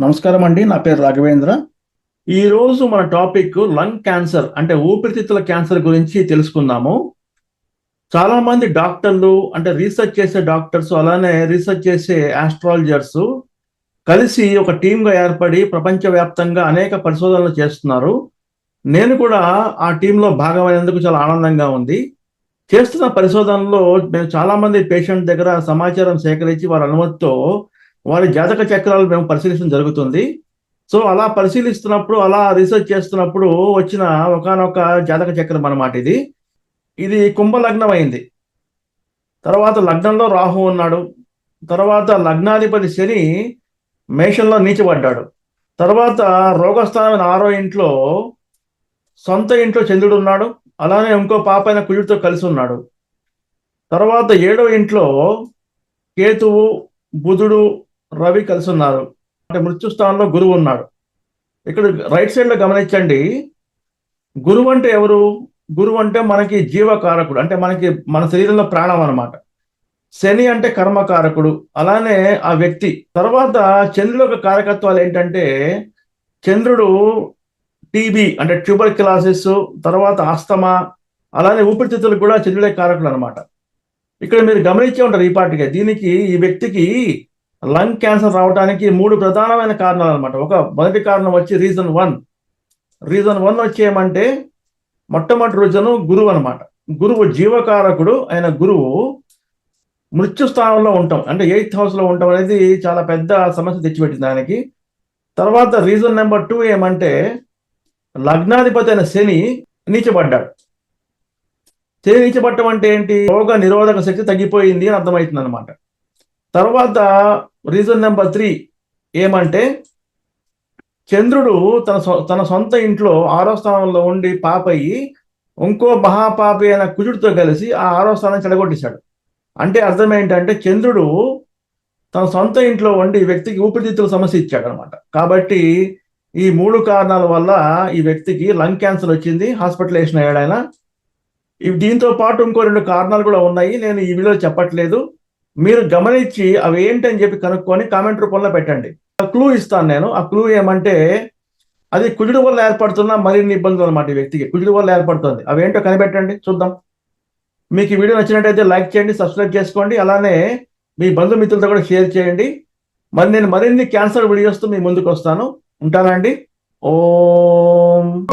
నమస్కారం అండి నా పేరు రాఘవేంద్ర. ఈ రోజు మన టాపిక్ లంగ్ క్యాన్సర్ అంటే ఊపిరితిత్తుల క్యాన్సర్ గురించి తెలుసుకుందాము. చాలా మంది డాక్టర్లు అంటే రీసెర్చ్ చేసే డాక్టర్స్ అలానే రీసెర్చ్ చేసే ఆస్ట్రాలజర్స్ కలిసి ఒక టీంగా ఏర్పడి ప్రపంచవ్యాప్తంగా అనేక పరిశోధనలు చేస్తున్నారు. నేను కూడా ఆ టీంలో భాగమైనందుకు చాలా ఆనందంగా ఉంది. చేస్తున్న పరిశోధనలో మేము చాలా మంది పేషెంట్ దగ్గర సమాచారం సేకరించి వారి అనుమతితో వారి జాతక చక్రాలు మేము పరిశీలించడం జరుగుతుంది. సో అలా పరిశీలిస్తున్నప్పుడు అలా రీసెర్చ్ చేస్తున్నప్పుడు వచ్చిన ఒకనొక జాతక చక్రం అన్నమాట ఇది. ఇది కుంభ లగ్నం అయింది తర్వాత లగ్నంలో రాహు ఉన్నాడు. తర్వాత లగ్నాధిపతి శని మేషంలో నీచబడ్డాడు. తర్వాత రోగస్థానమైన ఆరో ఇంట్లో సొంత ఇంట్లో చంద్రుడు ఉన్నాడు. అలానే ఇంకో పాప అయిన కుజుడితో కలిసి ఉన్నాడు. తర్వాత ఏడో ఇంట్లో కేతువు బుధుడు రవి కలిసి ఉన్నారు అంటే మృత్యు స్థానంలో గురువు ఉన్నాడు. ఇక్కడ రైట్ సైడ్లో గమనించండి. గురువు అంటే ఎవరు? గురువు అంటే మనకి జీవకారకుడు. అంటే మనకి మన శరీరంలో ప్రాణం అనమాట శని అంటే కర్మకారకుడు. అలానే ఆ వ్యక్తి. తర్వాత చంద్రుడు యొక్క కారకత్వాలు ఏంటంటే చంద్రుడు టీబీ అంటే ట్యూబర్ క్లాసెస్ తర్వాత ఆస్తమా అలానే ఊపిరితిత్తులకు కూడా చంద్రుడే కారకుడు అనమాట ఇక్కడ మీరు గమనించే ఉంటారు ఈ పాటికే. దీనికి ఈ వ్యక్తికి లంగ్ క్యాన్సర్ రావడానికి మూడు ప్రధానమైన కారణాలు అనమాట ఒక మొదటి కారణం వచ్చి రీజన్ వన్. రీజన్ వన్ వచ్చి ఏమంటే మొట్టమొదటి రోజును గురువు అనమాట గురువు జీవకారకుడు ఆయన గురువు మృత్యు స్థానంలో ఉంటాం. అంటే ఎయిత్ హౌస్లో ఉంటాం అనేది చాలా పెద్ద సమస్య తెచ్చిపెట్టింది దానికి తర్వాత రీజన్ నెంబర్ టూ ఏమంటే లగ్నాధిపతి అయిన శని నీచబడ్డాడు. శని నీచబడటం అంటే ఏంటి? రోగ నిరోధక శక్తి తగ్గిపోయింది అని అర్థమవుతుంది అనమాట తర్వాత రీజన్ నెంబర్ త్రీ ఏమంటే చంద్రుడు తన సొ- తన సొంత ఇంట్లో ఆరో స్థానంలో ఉండి పాపయ్యి ఇంకో మహాపాపి అయిన కుజుడితో కలిసి ఆ ఆరో స్థానం చెడగొట్టేశాడు. అంటే అర్థం ఏంటంటే చంద్రుడు తన సొంత ఇంట్లో ఉండి వ్యక్తికి ఊపిరితిత్తుల సమస్య ఇచ్చాడు అనమాట కాబట్టి ఈ మూడు కారణాల వల్ల ఈ వ్యక్తికి లంగ్ క్యాన్సర్ వచ్చింది హాస్పిటలైజేషన్ అయ్యాడు ఆయన. దీంతో పాటు ఇంకో రెండు కారణాలు కూడా ఉన్నాయి. నేను ఈ వీడియోలో చెప్పట్లేదు. మీరు గమనించి అవి ఏంటని చెప్పి కనుక్కొని కామెంట్ రూపంలో పెట్టండి. క్లూ ఇస్తాను నేను. ఆ క్లూ ఏమంటే అది కుజుడు వల్ల ఏర్పడుతున్న మరిన్ని ఇబ్బందులు అనమాట ఈ వ్యక్తికి. కుజుడు వల్ల ఏర్పడుతుంది. అవి ఏంటో కనిపెట్టండి. చూద్దాం. మీకు ఈ వీడియో నచ్చినట్టయితే లైక్ చేయండి సబ్స్క్రైబ్ చేసుకోండి. అలానే మీ బంధుమిత్రులతో కూడా షేర్ చేయండి. మరి నేను మరిన్ని క్యాన్సర్ వీడియోస్తో మీ ముందుకు వస్తాను. ఉంటానండి. ఓం.